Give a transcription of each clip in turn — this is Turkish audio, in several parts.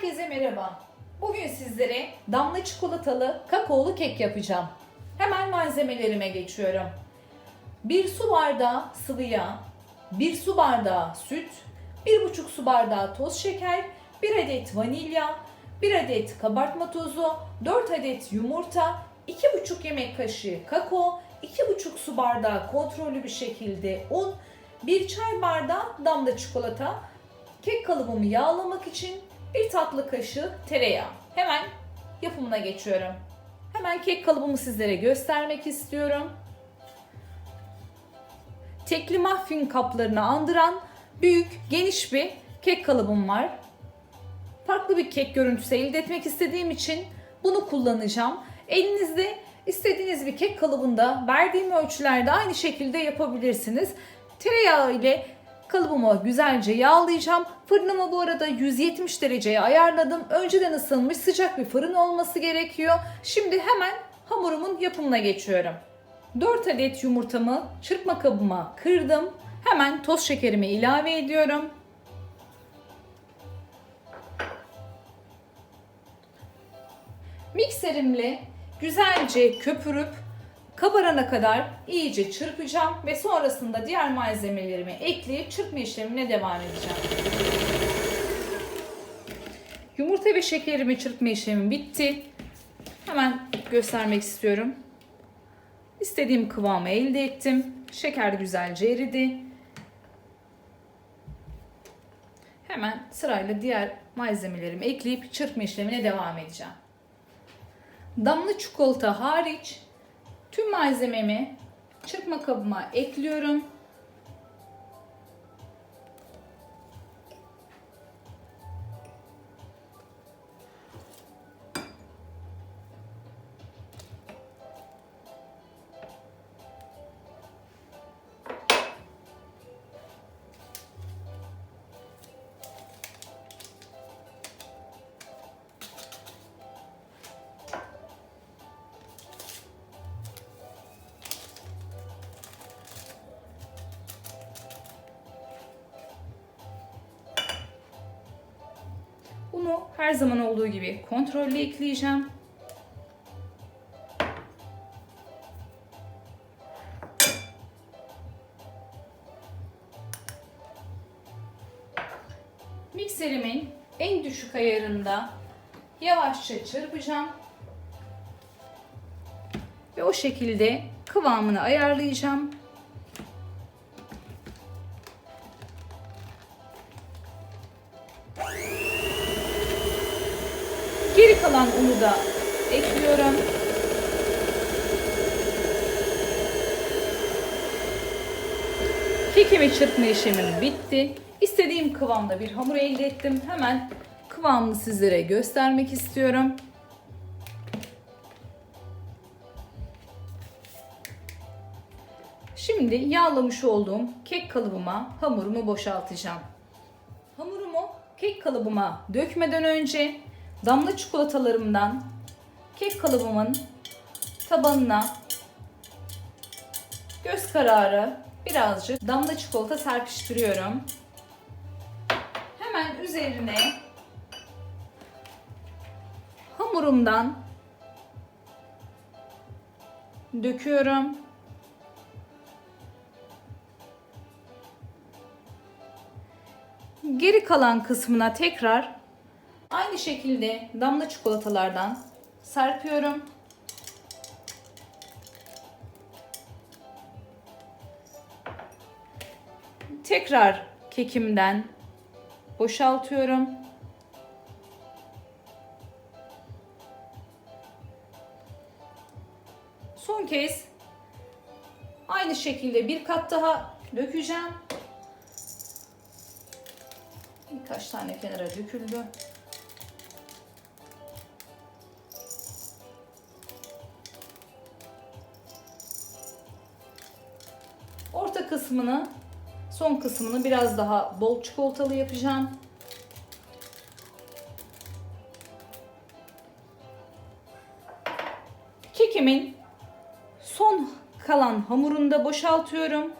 Herkese merhaba. Bugün sizlere damla çikolatalı kakaolu kek yapacağım. Hemen malzemelerime geçiyorum. 1 su bardağı sıvı yağ, 1 su bardağı süt, 1,5 su bardağı toz şeker, 1 adet vanilya, 1 adet kabartma tozu, 4 adet yumurta, 2,5 yemek kaşığı kakao, 2,5 su bardağı kontrollü bir şekilde un, 1 çay bardağı damla çikolata, kek kalıbımı yağlamak için bir tatlı kaşığı tereyağı. Hemen yapımına geçiyorum. Hemen kek kalıbımı sizlere göstermek istiyorum. Tekli muffin kaplarını andıran büyük, geniş bir kek kalıbım var. Farklı bir kek görüntüsü elde etmek istediğim için bunu kullanacağım. Elinizde istediğiniz bir kek kalıbında verdiğim ölçülerde aynı şekilde yapabilirsiniz. Tereyağı ile kalıbımı güzelce yağlayacağım. Fırınımı bu arada 170 dereceye ayarladım. Önceden ısınmış sıcak bir fırın olması gerekiyor. Şimdi hemen hamurumun yapımına geçiyorum. 4 adet yumurtamı çırpma kabıma kırdım. Hemen toz şekerimi ilave ediyorum. Mikserimle güzelce köpürüp kabarana kadar iyice çırpacağım ve sonrasında diğer malzemelerimi ekleyip çırpma işlemine devam edeceğim. Yumurta ve şekerimi çırpma işlemim bitti. Hemen göstermek istiyorum. İstediğim kıvamı elde ettim. Şeker güzelce eridi. Hemen sırayla diğer malzemelerimi ekleyip çırpma işlemine devam edeceğim. Damla çikolata hariç tüm malzememi çırpma kabıma ekliyorum. Bunu her zaman olduğu gibi kontrollü ekleyeceğim. Mikserimin en düşük ayarında yavaşça çırpacağım. Ve o şekilde kıvamını ayarlayacağım. Geri kalan unu da ekliyorum. Kekimi çırpma işlemim bitti. İstediğim kıvamda bir hamur elde ettim. Hemen kıvamını sizlere göstermek istiyorum. Şimdi yağlamış olduğum kek kalıbıma hamurumu boşaltacağım. Hamurumu kek kalıbıma dökmeden önce damla çikolatalarımdan kek kalıbımın tabanına göz kararı birazcık damla çikolata serpiştiriyorum. Hemen üzerine hamurumdan döküyorum. Geri kalan kısmına tekrar aynı şekilde damla çikolatalardan serpiyorum. Tekrar kekimden boşaltıyorum. Son kez aynı şekilde bir kat daha dökeceğim. Birkaç tane kenara döküldü. Kısmını, son kısmını biraz daha bol çikolatalı yapacağım. Kekimin son kalan hamurunu da boşaltıyorum.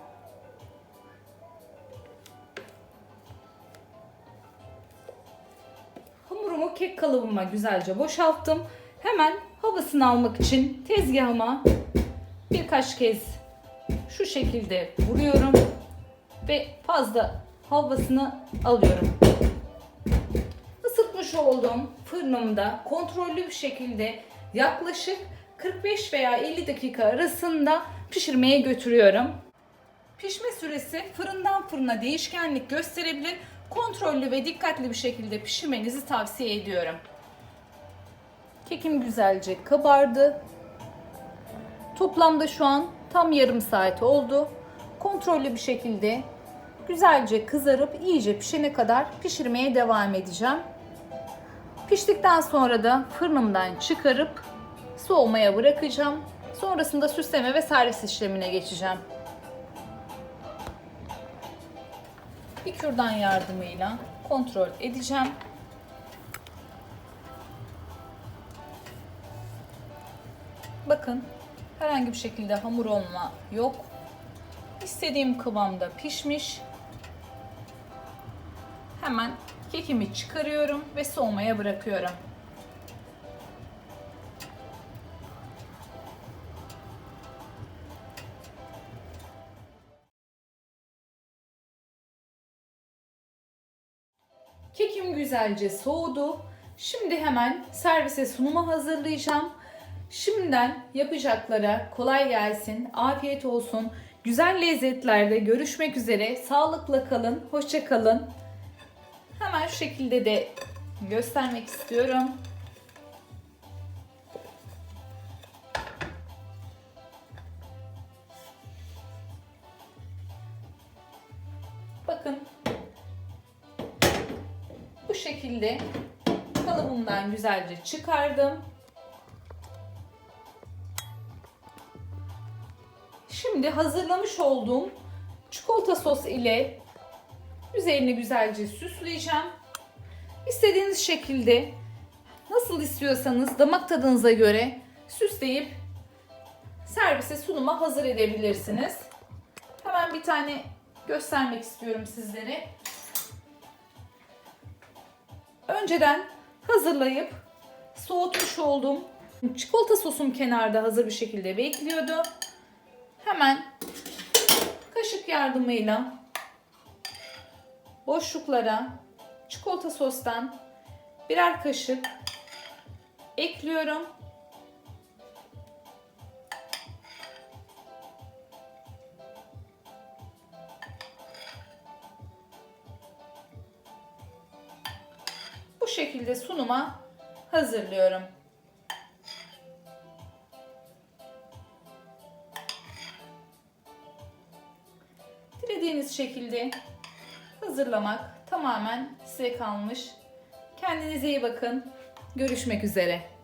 Hamurumu kek kalıbıma güzelce boşalttım. Hemen havasını almak için tezgahıma birkaç kez şu şekilde vuruyorum ve fazla havasını alıyorum. Isıtmış olduğum fırınımda kontrollü bir şekilde yaklaşık 45 veya 50 dakika arasında pişirmeye götürüyorum. Pişme süresi fırından fırına değişkenlik gösterebilir. Kontrollü ve dikkatli bir şekilde pişirmenizi tavsiye ediyorum. Kekim güzelce kabardı. Toplamda şu an tam yarım saat oldu. Kontrollü bir şekilde güzelce kızarıp iyice pişene kadar pişirmeye devam edeceğim. Piştikten sonra da fırınımdan çıkarıp soğumaya bırakacağım. Sonrasında süsleme ve servis işlemine geçeceğim. Bir kürdan yardımıyla kontrol edeceğim. Bakın herhangi bir şekilde hamur olma yok. İstediğim kıvamda pişmiş. Hemen kekimi çıkarıyorum ve soğumaya bırakıyorum. Kekim güzelce soğudu. Şimdi hemen servise sunuma hazırlayacağım. Şimdiden yapacaklara kolay gelsin, afiyet olsun. Güzel lezzetlerde görüşmek üzere. Sağlıkla kalın, hoşça kalın. Hemen şu şekilde de göstermek istiyorum. Bakın bu şekilde kalıbımdan güzelce çıkardım. Şimdi hazırlamış olduğum çikolata sos ile üzerini güzelce süsleyeceğim. İstediğiniz şekilde nasıl istiyorsanız damak tadınıza göre süsleyip servise sunuma hazır edebilirsiniz. Hemen bir tane göstermek istiyorum sizlere. Önceden hazırlayıp soğutmuş olduğum çikolata sosum kenarda hazır bir şekilde bekliyordu. Hemen kaşık yardımıyla boşluklara çikolata sostan birer kaşık ekliyorum. Bu şekilde sunuma hazırlıyorum. Dilediğiniz şekilde hazırlamak tamamen size kalmış. Kendinize iyi bakın. Görüşmek üzere.